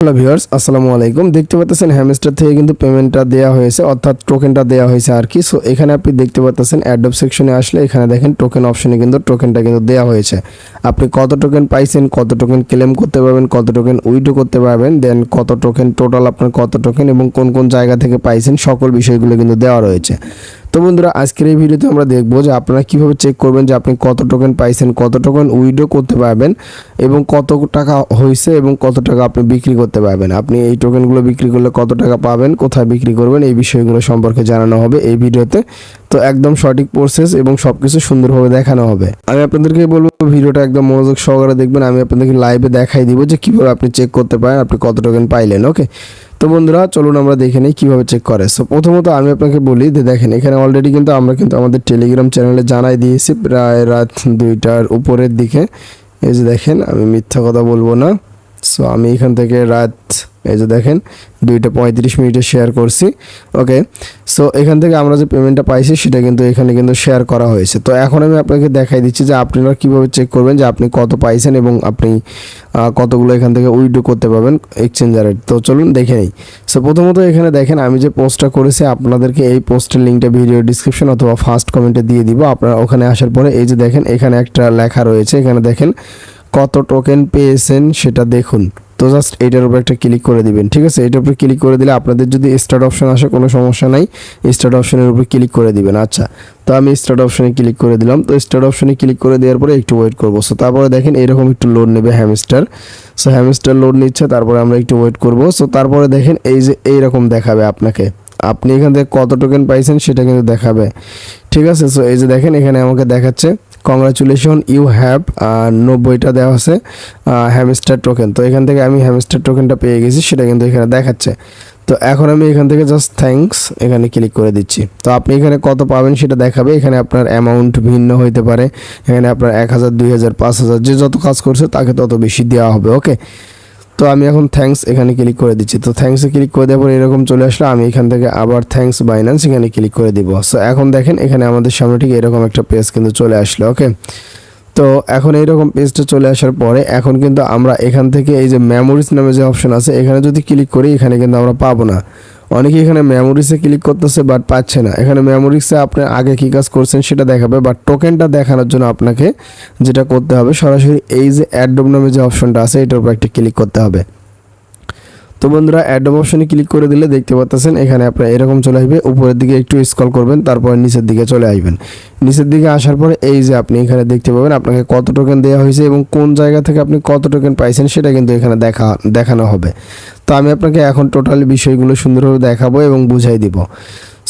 Hello viewers আসসালামু আলাইকুম। দেখতে পাচ্ছেন হ্যামস্টার থেকে কিন্তু পেমেন্টটা দেওয়া হয়েছে, অর্থাৎ টোকেনটা দেওয়া হয়েছে আর কি। সো এখানে আপনি দেখতে পাচ্ছেন অ্যাডব সেকশনে আসলে এখানে দেখেন টোকেন অপশনে কিন্তু টোকেনটা কিন্তু দেওয়া হয়েছে। আপনি কত টোকেন পাইছেন, কত টোকেন ক্লেম করতে পারবেন, কত টোকেন উইডো করতে পারবেন দেন কত টোকেন টোটাল আপনার কত টোকেন এবং কোন কোন জায়গা থেকে পাইছেন, সকল বিষয়গুলো কিন্তু দেওয়া রয়েছে। তো বন্ধুরা, আজকের এই ভিডিওতে আমরা দেখব যে আপনারা কীভাবে চেক করবেন যে আপনি কত টোকেন পাইছেন, কত টোকেন উইডো করতে পারবেন এবং কত টাকা হয়েছে এবং কত টাকা আপনি বিক্রি করতে পারবেন। আপনি এই টোকেনগুলো বিক্রি করলে কত টাকা পাবেন, কোথায় বিক্রি করবেন, এই বিষয়গুলো সম্পর্কে জানানো হবে এই ভিডিওতে। তো একদম সঠিক প্রসেস এবং সব কিছু সুন্দরভাবে দেখানো হবে। আমি আপনাদেরকে বলব, ভিডিওটা একদম মনোযোগ সহকারে দেখবেন। আমি আপনাদেরকে লাইভে দেখাই দিব যে কীভাবে আপনি চেক করতে পারেন, আপনি কত টোকেন পাইলেন ওকে তো বন্ধুরা, চলুন আমরা দেখে নিই কীভাবে চেক করে। সো প্রথমত আমি আপনাকে বলি যে দেখেন, এখানে অলরেডি কিন্তু আমরা কিন্তু আমাদের টেলিগ্রাম চ্যানেলে জানাই দিয়েছি। প্রায় রাত দুইটার উপরের দিকে। এই যে দেখেন, আমি মিথ্যা কথা বলব না। সো আমি এখান থেকে রাত, এই যে দেখেন, দুইটা পঁয়ত্রিশ মিনিটে শেয়ার করছি। ওকে সো এখান থেকে আমরা যে পেমেন্টটা পাইছি, সেটা কিন্তু এখানে কিন্তু শেয়ার করা হয়েছে। তো, এখন আমি আপনাকে দেখাই দিচ্ছি যে আপনারা কীভাবে চেক করবেন যে আপনি কত পাইছেন এবং আপনি কতগুলো এখান থেকে উইড্রো করতে পারবেন এক্সচেঞ্জারে তো, চলুন দেখে নিই। সো প্রথমত এখানে দেখেন, আমি যে পোস্টটা করেছি, আপনাদেরকে এই পোস্টের লিঙ্কটা ভিডিও ডিসক্রিপশন অথবা ফার্স্ট কমেন্টে দিয়ে দিব। আপনারা ওখানে আসার পরে এই যে দেখেন, এখানে একটা লেখা রয়েছে। এখানে দেখেন কত টোকেন পেয়েছেন সেটা দেখুন। তো জাস্ট এইটার উপর একটা ক্লিক করে দিবেন, ঠিক আছে? এটার উপর ক্লিক করে দিলে আপনাদের যদি স্টার্ট অপশন আসে, কোনো সমস্যা নাই। স্টার্ট অপশনের উপর ক্লিক করে দিবেন আচ্ছা। তো আমি স্টার্ট অপশনে ক্লিক করে দিলাম। তো স্টার্ট অপশনে ক্লিক করে দেওয়ার পরে একটু ওয়েট করব। সো তারপরে দেখেন এরকম একটু লোড নেবে হ্যামস্টার সো হ্যামস্টার লোড নিচ্ছে, তারপরে আমরা একটু ওয়েট করব। সো তারপরে দেখেন এই যে এইরকম দেখাবে আপনাকে। আপনি এখান থেকে কত টোকেন পাইছেন সেটা কিন্তু দেখাবে। ঠিক আছে? সো এই যে দেখেন এখানে আমাকে দেখাচ্ছে। কংগ্রাচুলেশন ইউ হ্যাভ নব্বইটা দেওয়া আছে হ্যামস্টার টোকেন তো এখান থেকে আমি হ্যামস্টার টোকেনটা পেয়ে গেছি, সেটা কিন্তু এখানে দেখাচ্ছে। তো এখন আমি এখান থেকে জাস্ট থ্যাংকস এখানে ক্লিক করে দিচ্ছি। তো আপনি এখানে কত পাবেন সেটা দেখাবে। এখানে আপনার অ্যামাউন্ট ভিন্ন হইতে পারে। এখানে আপনার এক হাজার, দুই হাজার, পাঁচ হাজার, যে যত কাজ করছে তাকে তত বেশি দেওয়া হবে ওকে তো আমি এখন থ্যাংকস এখানে ক্লিক করে দিচ্ছি। তো থ্যাংকসে ক্লিক করে দেওয়ার পর এরকম চলে আসলে, আমি এখান থেকে আবার থ্যাংকস বাইন্যান্স এখানে ক্লিক করে দিব। সো এখন দেখেন, এখানে আমাদের সামনে ঠিক এরকম একটা পেজ কিন্তু চলে আসলো ওকে তো এখন এইরকম পেজটা চলে আসার পরে এখন কিন্তু আমরা এখান থেকে এই যে মেমোরিজ নামে যে অপশন আছে, এখানে যদি ক্লিক করি, এখানে কিন্তু আমরা পাবো না। অনেকে এখানে মেমোরিসে ক্লিক করতেছে বাট পাচ্ছে না। এখানে মেমোরিসে আপনি আগে কী কাজ করছেন সেটা দেখাবে বাট টোকেনটা দেখানোর জন্য আপনাকে যেটা করতে হবে, সরাসরি এই যে অ্যাডোব নামে যে অপশনটা আছে, এটার উপর একটা ক্লিক করতে হবে। তো বন্ধুরা অ্যাডম অপশনে ক্লিক করে দিলে দেখতে পাচ্ছেন, এখানে আপনার এরকম চলে আসবে। উপরের দিকে একটু স্ক্রল করবেন, তারপর নিচের দিকে চলে আসবেন। নিচের দিকে আসার পরে এই যে আপনি এখানে দেখতে পাবেন, আপনাকে কত টোকেন দেওয়া হয়েছে এবং কোন জায়গা থেকে আপনি কত টোকেন পাইছেন সেটা কিন্তু এখানে দেখা, দেখানো হবে। তো আমি আপনাকে এখন টোটালি বিষয়গুলো সুন্দরভাবে দেখাবো এবং বুঝাই দিব।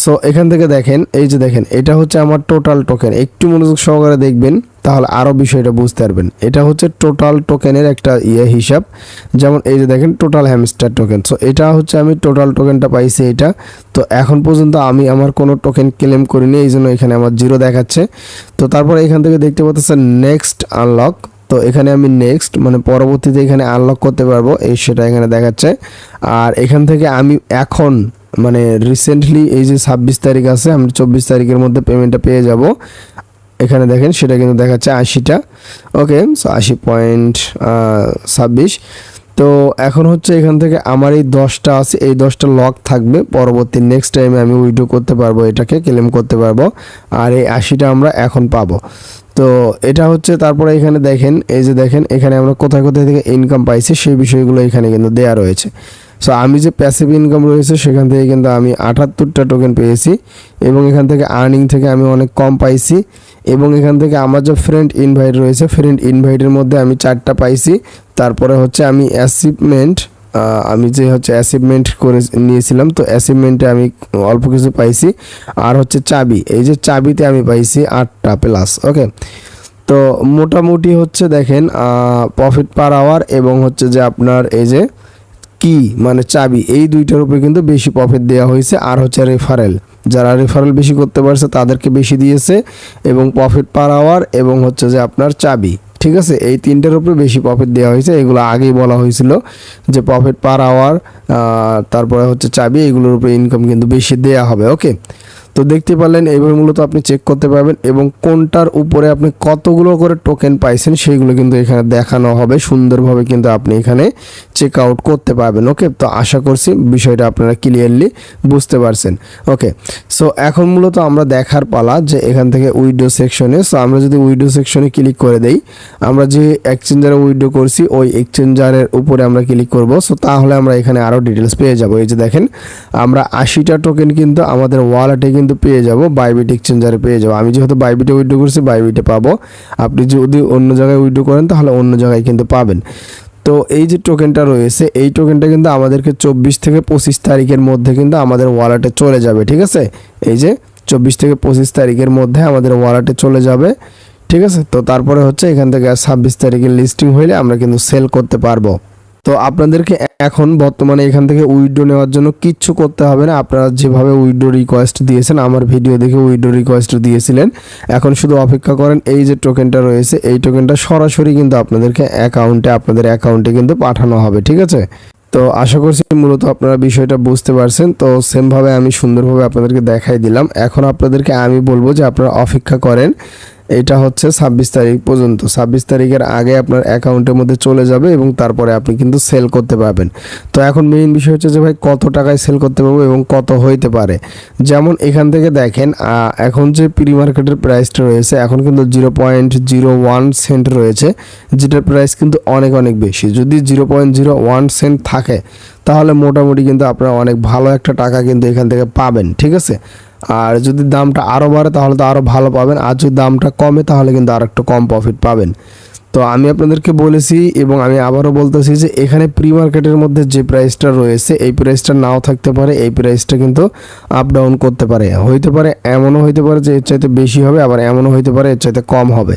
সো এখান থেকে দেখেন, এই যে দেখেন, এটা হচ্ছে আমার টোটাল টোকেন একটু মনোযোগ সহকারে দেখবেন। তাহলে আরও বিষয়টা বুঝতে পারবেন। এটা হচ্ছে টোটাল টোকেনের একটা ইয়ে হিসাব। যেমন এই যে দেখেন টোটাল হ্যামস্টার টোকেন সো এটা হচ্ছে আমি টোটাল টোকেনটা পাইছি এটা। তো এখন পর্যন্ত আমি আমার কোনো টোকেন ক্লেম করিনি, এই জন্য এখানে আমার জিরো দেখাচ্ছে। তো তারপর এখান থেকে দেখতে পাচ্ছেন নেক্সট আনলক তো এখানে আমি নেক্সট মানে পরবর্তীতে এখানে আনলক করতে পারব, এই সেটা এখানে দেখাচ্ছে। আর এখান থেকে আমি এখন মানে রিসেন্টলি এই যে ছাব্বিশ তারিখ আছে, আমি চব্বিশ তারিখের মধ্যে পেমেন্টটা পেয়ে যাব। এখানে দেখেন, সেটা কিন্তু দেখাচ্ছে আশিটা। ওকে সো আশি পয়েন্ট ছাব্বিশ। তো এখন হচ্ছে এখান থেকে আমার এই দশটা আছে, এই দশটা লক থাকবে। পরবর্তী নেক্সট টাইমে আমি উইড্রো করতে পারব, এটাকে ক্লেম করতে পারব। আর এই আশিটা আমরা এখন পাবো। তো এটা হচ্ছে, তারপরে এখানে দেখেন, এই যে দেখেন, এখানে আমরা কোথায় কোথায় থেকে ইনকাম পাইছি, সেই বিষয়গুলো এখানে কিন্তু দেয়া রয়েছে। সো আমি যে প্যাসিভ ইনকাম রয়েছে, সেখান থেকে কিন্তু আমি আটাত্তরটা টোকেন পেয়েছি এবং এখান থেকে আর্নিং থেকে আমি অনেক কম পাইছি এবং এখান থেকে আমার যে ফ্রেন্ড ইনভাইট রয়েছে ফ্রেন্ড ইনভাইটের মধ্যে আমি চারটা পাইছি। তারপরে হচ্ছে আমি অ্যাচিভমেন্ট আমি যে হচ্ছে অ্যাচিভমেন্ট করে নিয়েছিলাম, তো অ্যাচিভমেন্টে আমি অল্প কিছু পাইছি। আর হচ্ছে চাবি, এই যে চাবিতে আমি পাইছি আটটা প্লাস ওকে তো মোটামুটি হচ্ছে দেখেন প্রফিট পার আওয়ার এবং হচ্ছে যে আপনার এই যে কি মানে চাবি, এই দুইটার উপরে কিন্তু বেশি প্রফিট দেওয়া হয়েছে। আর হচ্ছে রেফারেল যারা রেফারেল বেশি করতে পারছে, তাদেরকে বেশি দিয়েছে এবং প্রফিট পার আওয়ার এবং হচ্ছে যে আপনার চাবি। ঠিক আছে? এই তিনটার উপরে বেশি প্রফিট দেওয়া হয়েছে। এগুলো আগেই বলা হয়েছিল যে প্রফিট পার আওয়ার তারপরে হচ্ছে চাবি, এগুলোর উপরে ইনকাম কিন্তু বেশি দেওয়া হবে। ওকে তো দেখতে পারলেন এইভাবে মূলত আপনি চেক করতে পারবেন এবং কোনটার উপরে আপনি কতগুলো করে টোকেন পাইছেন সেইগুলো কিন্তু এখানে দেখানো হবে। সুন্দরভাবে কিন্তু আপনি এখানে চেক আউট করতে পারবেন ওকে তো আশা করছি বিষয়টা আপনারা ক্লিয়ারলি বুঝতে পারছেন ওকে সো এখন মূলত আমরা দেখার পালা যে এখান থেকে উইডো সেকশনে সো আমরা যদি উইডো সেকশনে ক্লিক করে দেই, আমরা যে এক্সচেঞ্জারে উইডো করছি, ওই এক্সচেঞ্জারের উপরে আমরা ক্লিক করব। সো তাহলে আমরা এখানে আরও ডিটেলস পেয়ে যাব। এই যে দেখেন, আমরা আশিটা টোকেন কিন্তু আমাদের ওয়ালেটে কিন্তু পেয়ে যাব বাইবিট এক্সচেঞ্জারে পেয়ে যাব। আমি যেহেতু বাইবিটে উইডো করছি বাইবিটে পাবো। আপনি যদি অন্য জায়গায় উইডো করেন, তাহলে অন্য জায়গায় কিন্তু পাবেন। তো এই যে টোকেনটা রয়েছে, এই টোকেনটা কিন্তু আমাদেরকে চব্বিশ থেকে পঁচিশ তারিখের মধ্যে কিন্তু আমাদের ওয়ালেটে চলে যাবে, ঠিক আছে? এই যে চব্বিশ থেকে পঁচিশ তারিখের মধ্যে আমাদের ওয়ালেটে চলে যাবে, ঠিক আছে? তো তারপরে হচ্ছে এখান থেকে ছাব্বিশ তারিখের লিস্টিং হইলে আমরা কিন্তু সেল করতে পারব। তো আপনাদেরকে এখন বর্তমানে এখান থেকে উইড্রো নেওয়ার জন্য কিচ্ছু করতে হবে না। আপনারা যেভাবে উইড্রো রিকোয়েস্ট দিয়েছেন, আমার ভিডিও দেখে উইড্রো রিকোয়েস্ট দিয়েছিলেন। এখন শুধু অপেক্ষা করেন, এই যে টোকেনটা রয়েছে, এই টোকেনটা সরাসরি কিন্তু আপনাদেরকে অ্যাকাউন্টে আপনাদের অ্যাকাউন্টে কিন্তু পাঠানো হবে, ঠিক আছে? তো আশা করছি মূলত আপনারা বিষয়টা বুঝতে পারছেন। তো সেমভাবে আমি সুন্দরভাবে আপনাদেরকে দেখাই দিলাম। এখন আপনাদেরকে আমি বলব যে আপনারা অপেক্ষা করেন এটা হচ্ছে ছাব্বিশ তারিখ পর্যন্ত। ছাব্বিশ তারিখের আগে আপনার অ্যাকাউন্টের মধ্যে চলে যাবে এবং তারপরে আপনি কিন্তু সেল করতে পারবেন। তো এখন মেইন বিষয় হচ্ছে যে ভাই, কত টাকায় সেল করতে পারব এবং কত হইতে পারে? যেমন এখান থেকে দেখেন এখন যে প্রি মার্কেটের প্রাইসটা রয়েছে, এখন কিন্তু zero point zero one cent রয়েছে, যেটার প্রাইস কিন্তু অনেক অনেক বেশি। যদি zero point zero one cent থাকে, তাহলে মোটামুটি কিন্তু আপনারা অনেক ভালো একটা টাকা কিন্তু এখান থেকে পাবেন, ঠিক আছে? আর যদি দামটা আরও বাড়ে, তাহলে তো আরও ভালো পাবেন। আর যদি দামটা কমে, তাহলে কিন্তু আর একটু কম প্রফিট পাবেন। তো আমি আপনাদেরকে বলেছি এবং আমি আবারও বলতেছি যে এখানে প্রি মার্কেটের মধ্যে যে প্রাইসটা রয়েছে, এই প্রাইসটা নাও থাকতে পারে, এই প্রাইসটা কিন্তু আপ ডাউন করতে পারে। হইতে পারে এমনও হইতে পারে যে এর চাইতে বেশি হবে, আবার এমনও হইতে পারে এর চাইতে কম হবে।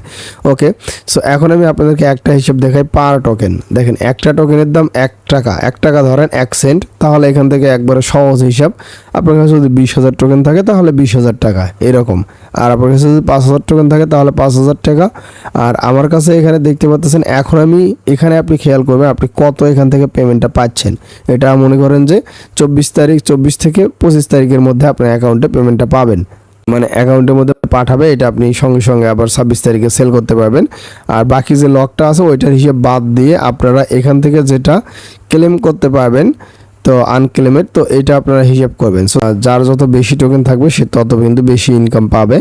ওকে সো এখন আমি আপনাদেরকে একটা হিসাব দেখাই পার টোকেন দেখেন, একটা টোকেনের দাম এক টাকা, এক টাকা ধরেন এক সেন্ট তাহলে এখান থেকে একবারে সহজ হিসাব। আপনার কাছে যদি বিশ হাজার টোকেন থাকে, তাহলে বিশ হাজার টাকা, এরকম। আর আপনার কাছে যদি পাঁচ হাজার টোকেন থাকে, তাহলে পাঁচ হাজার টাকা। আর আমার কাছে এখানে দেখতে পাচ্ছেন, এখন আমি, এখানে আপনি খেয়াল করবেন, আপনি কত এখান থেকে পেমেন্টটা পাচ্ছেন। এটা মনে করেন যে চব্বিশ তারিখ, চব্বিশ থেকে পঁচিশ তারিখের মধ্যে আপনার অ্যাকাউন্টে পেমেন্টটা পাবেন। মানে অ্যাকাউন্টের মধ্যে পাঠাবে, এটা আপনি সঙ্গে সঙ্গে আবার ছাব্বিশ তারিখে সেল করতে পারবেন। আর বাকি যে লকটা আছে, ওইটার হিসেব বাদ দিয়ে আপনারা এখান থেকে যেটা ক্লেম করতে পারবেন, তো আনক্লেমেড তো এটা আপনারা হিসাব করবেন। সো যার যত বেশি টোকেন থাকবে, সে তত কিন্তু বেশি ইনকাম পাবে।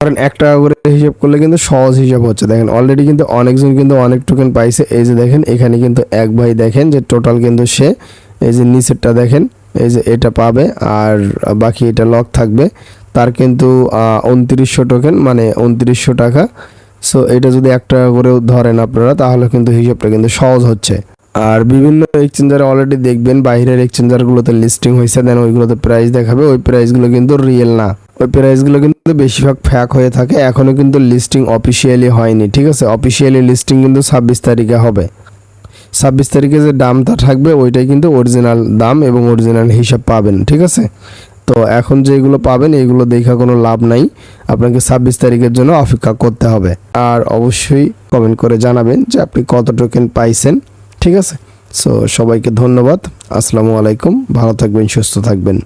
কারণ এক টাকা করে হিসাব করলে কিন্তু সহজ হিসাব হচ্ছে। দেখেন অলরেডি কিন্তু অনেকজন কিন্তু অনেক টোকেন পাইছে। এই যে দেখেন, এখানে কিন্তু এক ভাই দেখেন যে টোটাল কিন্তু সে, এই যে নিচেরটা দেখেন, এই যে এটা পাবে আর বাকি এটা লক থাকবে। তার কিন্তু উনত্রিশশো টোকেন মানে উনত্রিশশো টাকা। সো এটা যদি এক টাকা করেও ধরেন আপনারা, তাহলে কিন্তু হিসাবটা কিন্তু সহজ হচ্ছে। আর বিভিন্ন এক্সচেঞ্জারে অলরেডি দেখবেন, বাইরের এক্সচেঞ্জারগুলোতে লিস্টিং হয়েছে দেন ওইগুলোতে প্রাইস দেখাবে, ওই প্রাইসগুলো কিন্তু রিয়েল না। ওই প্রাইসগুলো কিন্তু বেশিরভাগ ফ্যাক হয়ে থাকে এখনও কিন্তু লিস্টিং অফিসিয়ালি হয়নি, ঠিক আছে? অফিসিয়ালি লিস্টিং কিন্তু ছাব্বিশ তারিখে হবে। ছাব্বিশ তারিখে যে দামটা থাকবে, ওইটাই কিন্তু অরিজিনাল দাম এবং অরিজিনাল হিসাব পাবেন, ঠিক আছে? তো এখন যেগুলো পাবেন এইগুলো দেখা কোনো লাভ নাই। আপনাকে ছাব্বিশ তারিখের জন্য অপেক্ষা করতে হবে। আর অবশ্যই কমেন্ট করে জানাবেন যে আপনি কত টোকেন পাইছেন। ঠিক আছে? সো সবাইকে ধন্যবাদ। আসসালামু আলাইকুম। ভালো থাকবেন সুস্থ থাকবেন।